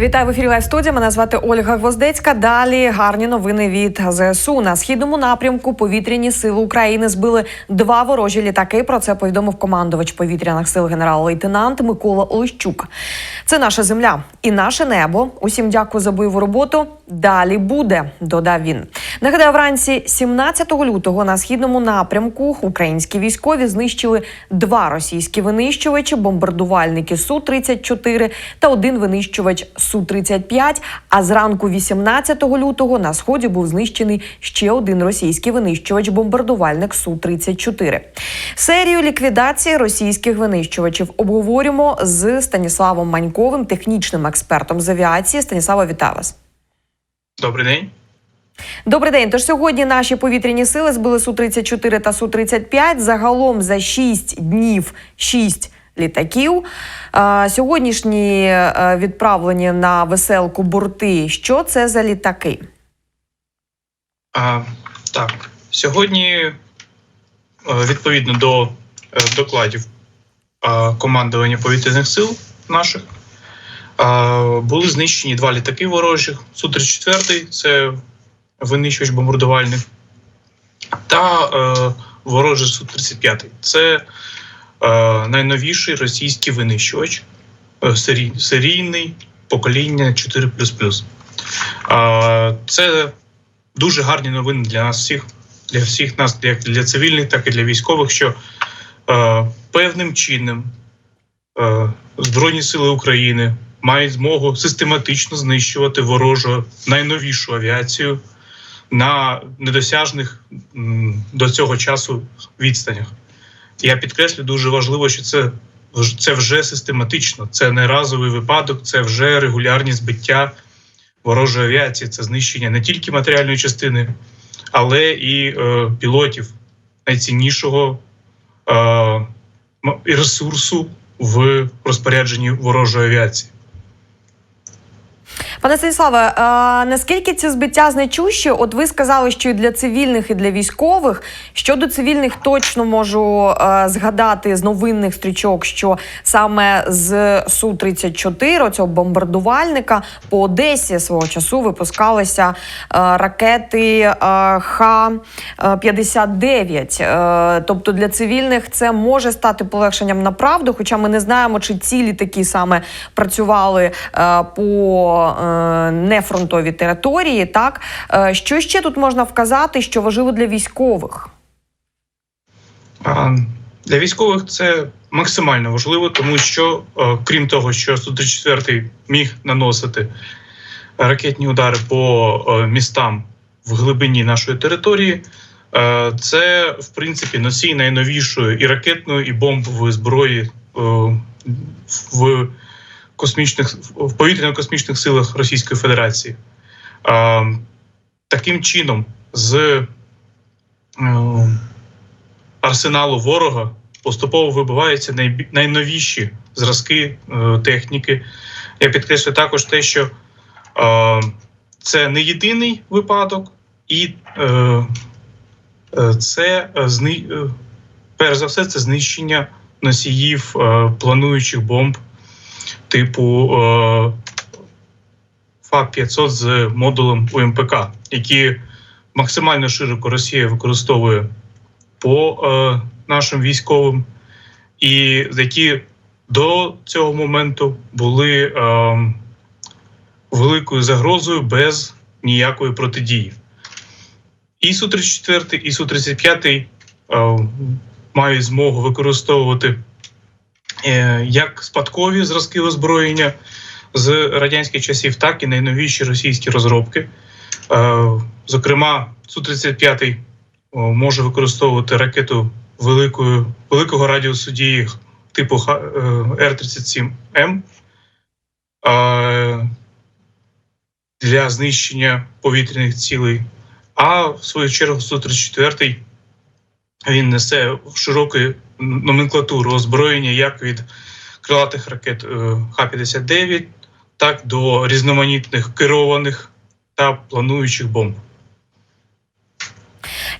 Вітаю в ефірі Лайв студія. Мене звати Ольга Гвоздецька. Далі гарні новини від ЗСУ. На східному напрямку повітряні сили України збили два ворожі літаки. Про це повідомив командувач повітряних сил генерал-лейтенант Микола Олещук. Це наша земля і наше небо. Усім дякую за бойову роботу. Далі буде, додав він. Нагадаю, вранці 17 лютого на східному напрямку українські військові знищили два російські винищувачі, бомбардувальники су 34 та один винищувач су 35 А зранку 18 лютого на сході був знищений ще один російський винищувач-бомбардувальник су 34 Серію ліквідації російських винищувачів обговорюємо з Станіславом Маньковим, технічним експертом з авіації. Станіслава, вітаю вас. Добрий день. Добрий день. Тож сьогодні наші повітряні сили збили су 34 та су 35 Загалом за 6 днів 6 літаків. Сьогоднішні е, відправлені на веселку борти. Що це за літаки? А, так, сьогодні, е, відповідно до е, докладів командування повітряних сил наших, були знищені два літаки ворожих. Су-34 це винищувач бомбардувальник, та е, ворожий Су-35. Це найновіший російський винищувач, е, серій- серійний покоління 4. Е, Це дуже гарні новини для нас всіх, для всіх нас, як для цивільних, так і для військових, що е, певним чином е, Збройні Сили України мають змогу систематично знищувати ворожу найновішу авіацію на недосяжних до цього часу відстанях. Я підкреслю дуже важливо, що це, це вже систематично, це не разовий випадок, це вже регулярні збиття ворожої авіації, це знищення не тільки матеріальної частини, але і е, пілотів найціннішого е, ресурсу в розпорядженні ворожої авіації. Пане Станіславе, наскільки ці збиття значущі? От ви сказали, що і для цивільних, і для військових. Щодо цивільних, точно можу е, згадати з новинних стрічок, що саме з су 34 цього бомбардувальника по Одесі свого часу випускалися е, ракети е, Х-59. Е, тобто для цивільних це може стати полегшенням на правду, хоча ми не знаємо, чи ці літаки саме працювали е, по е, нефронтовій території. Так Е, що ще тут можна вказати, що важливо для військових? Для військових це максимально важливо, тому що, е, крім того, що Су-34 міг наносити ракетні удари по містам в глибині нашої території, це в принципі носій найновішої і ракетної, і бомбової зброї в космічних в повітряно-космічних силах Російської Федерації. Таким чином, з е, арсеналу ворога поступово вибиваються найновіші зразки е, техніки. Я підкреслю також те, що е, це не єдиний випадок, і це перш за все, це знищення носіїв плануючих бомб типу е, ФАП-500 з модулем УМПК, які максимально широко Росія використовує по е, нашим військовим, і які до цього моменту були е, великою загрозою без ніякої протидії. І Су-34, і Су-35 е, мають змогу використовувати як спадкові зразки озброєння з радянських часів, так і найновіші російські розробки. Е, зокрема, Су-35 о, може використовувати ракету великої, великого радіусу дії типу е, Р-37М е, для знищення повітряних цілей. А в свою чергу Су-34 він несе широку номенклатуру озброєння як від крилатих ракет е, Х-59, так до різноманітних керованих та плануючих бомб.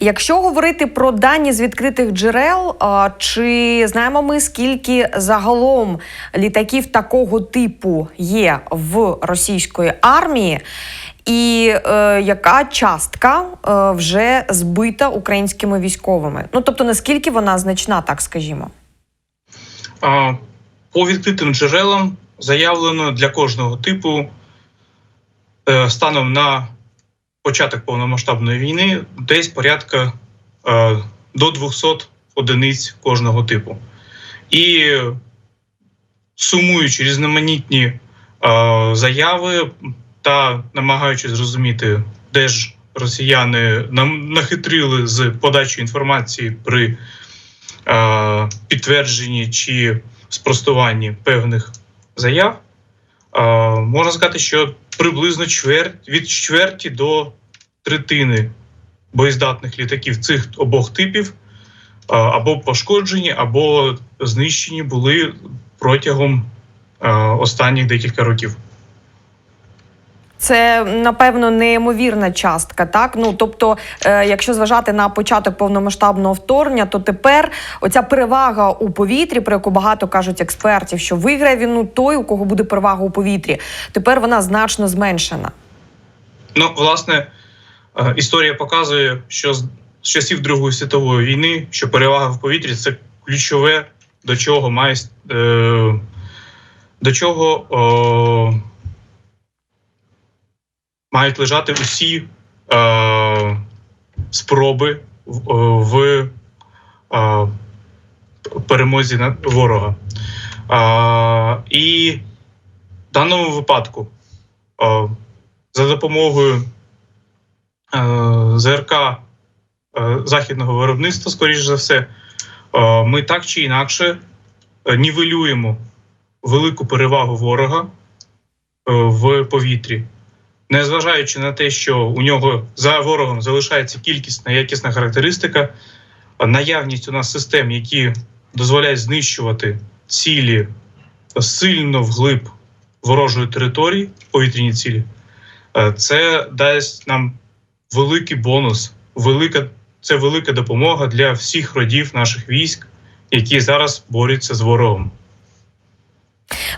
Якщо говорити про дані з відкритих джерел, чи знаємо ми скільки загалом літаків такого типу є в російської армії? І е, яка частка е, вже збита українськими військовими? Ну тобто, наскільки вона значна, так скажімо? А, По відкритим джерелам заявлено для кожного типу е, станом на початок повномасштабної війни десь порядка е, до 200 одиниць кожного типу. І сумуючи різноманітні е, заяви та намагаючись зрозуміти, де ж росіяни нам нахитрили з подачі інформації при е, підтвердженні чи спростуванні певних заяв, е, можна сказати, що приблизно чверть від чверті до третини боєздатних літаків цих обох типів або пошкоджені, або знищені були протягом останніх декілька років. Це напевно неймовірна частка, так ну тобто, е, якщо зважати на початок повномасштабного вторгнення, то тепер оця перевага у повітрі, про яку багато кажуть експертів, що виграє війну той, у кого буде перевага у повітрі, тепер вона значно зменшена. Ну, власне, е, історія показує, що з часів Другої світової війни, що перевага в повітрі це ключове, до чого має е, до чого е, мають лежати усі е, спроби в, е, в е, перемозі над ворога. Е, і в даному випадку е, за допомогою е, ЗРК е, західного виробництва, скоріш за все, е, ми так чи інакше е, нівелюємо велику перевагу ворога е, в повітрі, незважаючи на те, що у нього за ворогом залишається кількісна якісна характеристика, наявність у нас систем, які дозволяють знищувати цілі сильно вглиб ворожої території, повітряні цілі. Е, Це дасть нам великий бонус, велика, це велика допомога для всіх родів наших військ, які зараз борються з ворогом.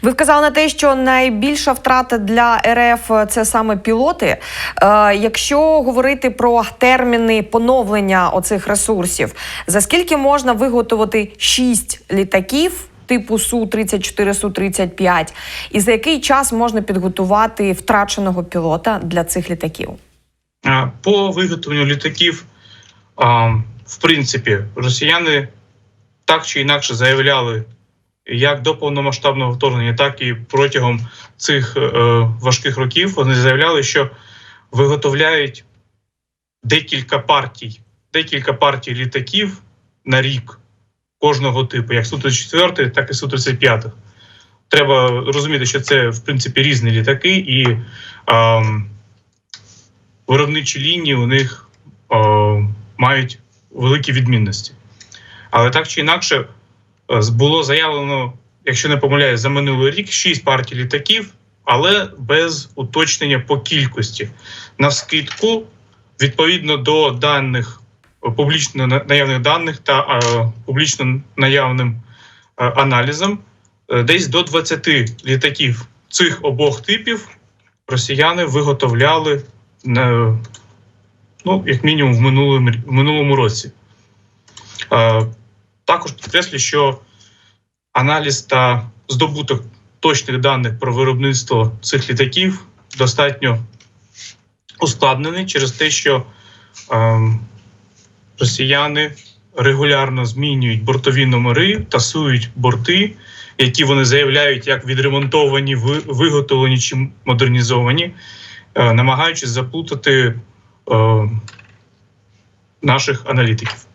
Ви вказали на те, що найбільша втрата для РФ це саме пілоти. Е, якщо говорити про терміни поновлення оцих ресурсів, за скільки можна виготовити 6 літаків? Типу су 34 су 35 і за який час можна підготувати втраченого пілота для цих літаків? По виготовленню літаків, в принципі, росіяни так чи інакше заявляли як до повномасштабного вторгнення, так і протягом цих е, важких років. Вони заявляли, що виготовляють декілька партій, декілька партій літаків на рік кожного типу, як Су-34, так і Су-35. Треба розуміти, що це в принципі різні літаки, і а, виробничі лінії у них а, мають великі відмінності. Але так чи інакше, е, було заявлено, якщо не помиляюсь, за минулий рік 6 партій літаків, але без уточнення по кількості. На скидку, відповідно до даних е, публічно наявних даних та е, публічно наявним е, аналізом, е, десь до 20 літаків цих обох типів росіяни виготовляли ну, як мінімум в минулому, в минулому році. Також підкреслю, що аналіз та здобуток точних даних про виробництво цих літаків достатньо ускладнений через те, що е, росіяни регулярно змінюють бортові номери, тасують борти, які вони заявляють як відремонтовані, виготовлені чи модернізовані, е, намагаючись заплутати е, наших аналітиків.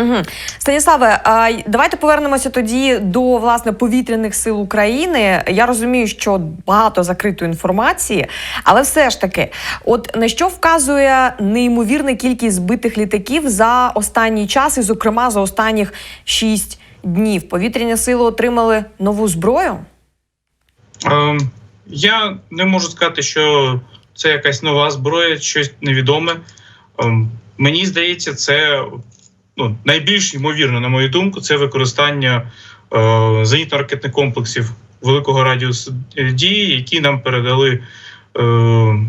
Угу. Станіславе, давайте повернемося тоді до власне повітряних сил України. Я розумію, що багато закритої інформації, але все ж таки, от на що вказує неймовірна кількість збитих літаків за останній час, і, зокрема, за останніх шість днів. Повітряні сили отримали нову зброю. Ем, я не можу сказати, що це якась нова зброя, щось невідоме. Ем, Мені здається, це ну, найбільш ймовірно, на мою думку, це використання е, зенітно-ракетних комплексів великого радіусу дії, які нам передали е,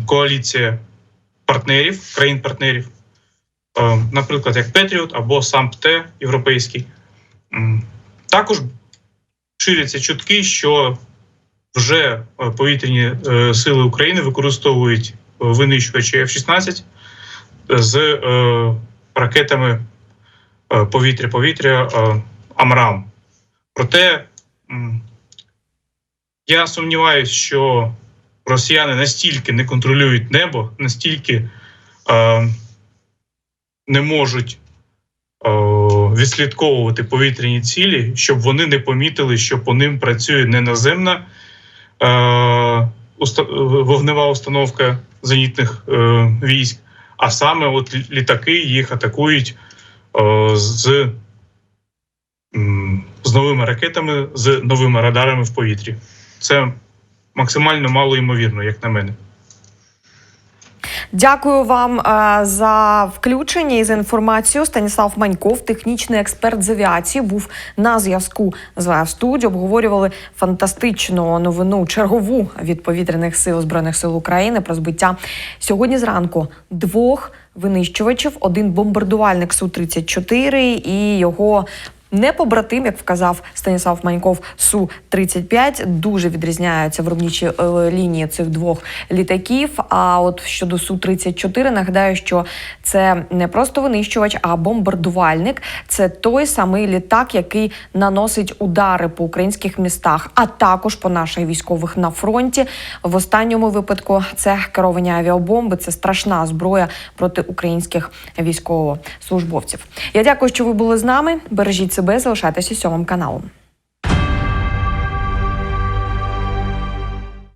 коаліція партнерів, країн-партнерів, е, наприклад, як Петріот або сам ПТ європейський. Також ширяться чутки, що вже е, повітряні е, сили України використовують е, винищувачі F-16 з е, ракетами повітря-повітря е, Амрам. Проте я сумніваюся, що росіяни настільки не контролюють небо, настільки е, не можуть е, відслідковувати повітряні цілі, щоб вони не помітили, що по ним працює не наземна е, е, вогнева установка зенітних е, військ, а саме от літаки їх атакують е, з, з новими ракетами, з новими радарами в повітрі. Це максимально мало ймовірно, як на мене. Дякую вам е, за включення і за інформацію. Станіслав Маньков, технічний експерт з авіації, був на зв'язку з студіо. Обговорювали фантастичну новину чергову від повітряних сил збройних сил України про збиття сьогодні зранку двох винищувачів, один бомбардувальник су 34 і його. Не побратим, як вказав Станіслав Маньков, су 35 дуже відрізняються виробничі е, лінії цих двох літаків. А от щодо су 34 нагадаю, що це не просто винищувач, а бомбардувальник. Це той самий літак, який наносить удари по українських містах, а також по наших військових на фронті. В останньому випадку це керовані авіабомби. Це страшна зброя проти українських військовослужбовців. Я дякую, що ви були з нами. Бережіть себе, залишайтеся сьомим каналом.